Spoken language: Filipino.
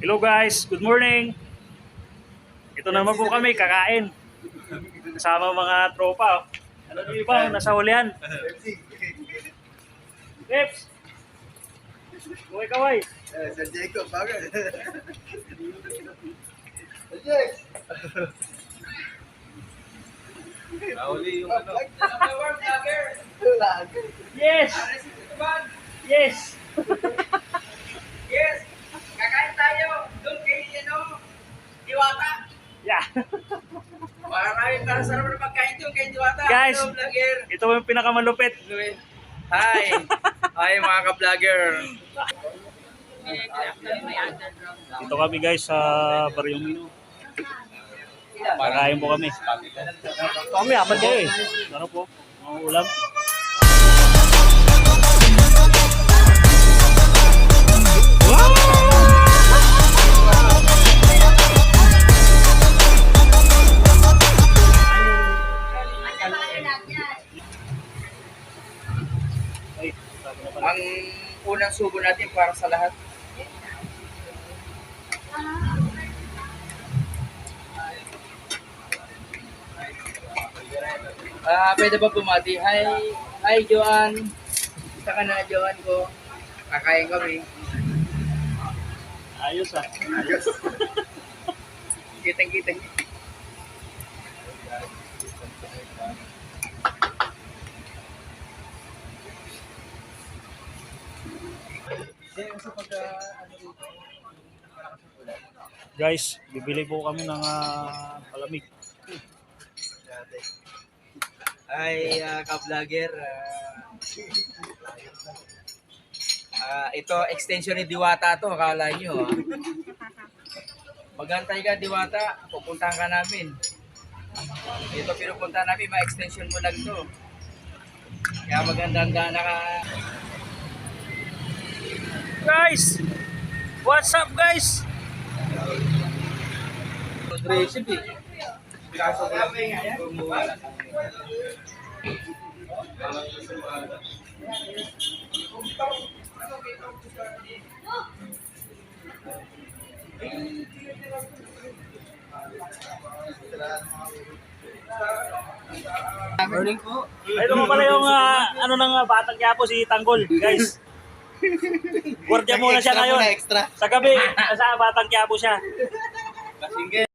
Hello guys, good morning. Ito naman po kami, kakain. Kasama mga tropa. oh. Ano yung iba, nasa hulihan. Lips! Buhay kaway. Eh, Sir Jacob, bagay. Sir Jack! Nahuli yung ano. Yes! Yes! Kakain tayo! Doon kay, ano, Diwata! Yeah. Maraming para sa naman pagkain doon kay Diwata! Guys. Hello, vlogger! Ito yung pinakamalupit. Hi! Hi, mga ka-vlogger! Ito kami guys sa Baryong Mino. Kakain po kami. Kami, apat kayo eh. Ano po? Mga ulam. Ang unang subo natin para sa lahat. Ah, pwede ba bumati? Hi, hi Joan. Kita ka na Joan ko. Kakain kami. Ayos ah. Kitang kitang. Guys, bibili po kami ng ah, palamig. Hi, uh, ka-vlogger. Ah, ito, extension ni Diwata to, akala nyo. ah. Ka, Diwata. Pupuntahan ka namin. Dito pinupunta namin, ma-extension mo lang to. Kaya magandang na ka. Guys! What's up guys? Recipe. Morning po. Ito mo pala yung ah, ano ng ah, batang Quiapo si Tanggol, guys. Gwardiya muna siya ngayon. extra. Sa gabi, nasa batang Quiapo siya. Kasingge.